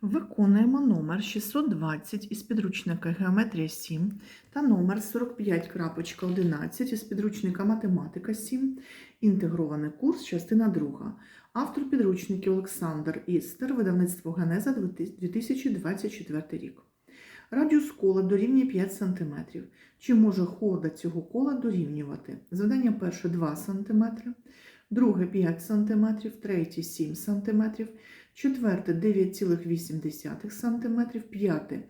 Виконуємо номер 620 із підручника Геометрія 7 та номер 45.11 із підручника Математика 7. Інтегрований курс, частина 2. Автор підручників Олександр Істер, видавництво Генеза 2024 рік. Радіус кола дорівнює 5 см. Чи може хода цього кола дорівнювати? Завдання перше 2 см, друге 5 см, третє 7 см, четверте 9,8 см, п'яте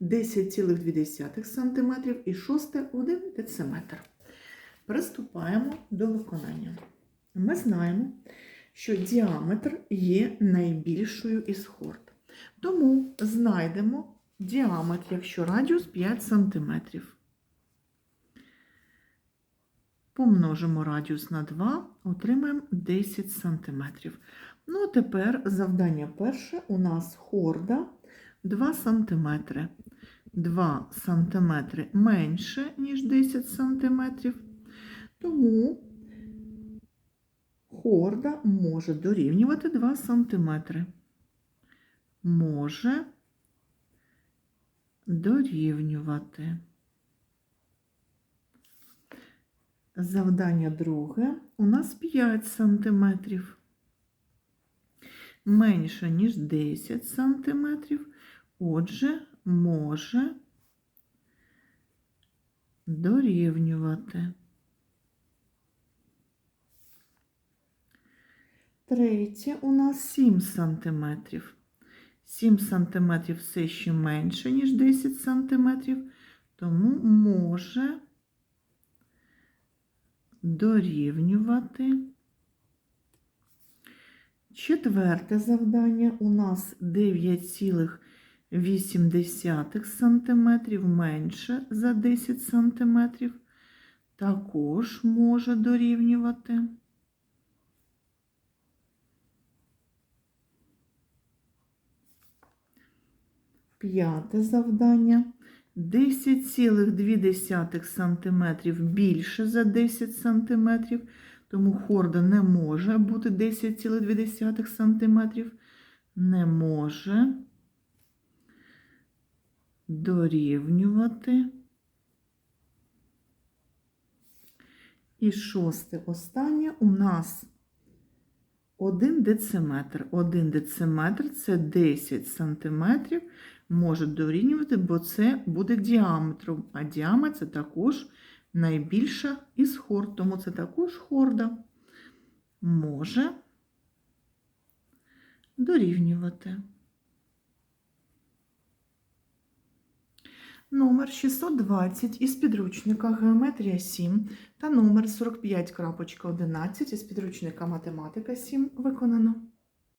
10,2 см і шосте 1 дециметр. Приступаємо до виконання. Ми знаємо, що діаметр є найбільшою із хорд. Тому знайдемо діаметр, якщо радіус 5 см. Помножимо радіус на 2, отримаємо 10 см. Ну, а тепер завдання перше у нас хорда 2 см. 2 см менше, ніж 10 см. Тому хорда може дорівнювати 2 см. Може дорівнювати. Завдання друге у нас 5 сантиметрів. Менше, ніж 10 сантиметрів, отже, може дорівнювати. Третє у нас 7 сантиметрів. 7 сантиметрів все ще менше, ніж 10 сантиметрів, тому може дорівнювати. Четверте завдання у нас 9,8 см менше за 10 см. Також може дорівнювати. П'яте завдання. 10,2 см більше за 10 см, тому хорда не може бути 10,2 см, не може дорівнювати. І шосте останнє у нас 1 дециметр. 1 дециметр це 10 сантиметрів може дорівнювати, бо це буде діаметром, а діаметр це також найбільша із хорд, тому це також хорда може дорівнювати. Номер 620 із підручника Геометрія 7 та номер 45.11 із підручника Математика 7 виконано.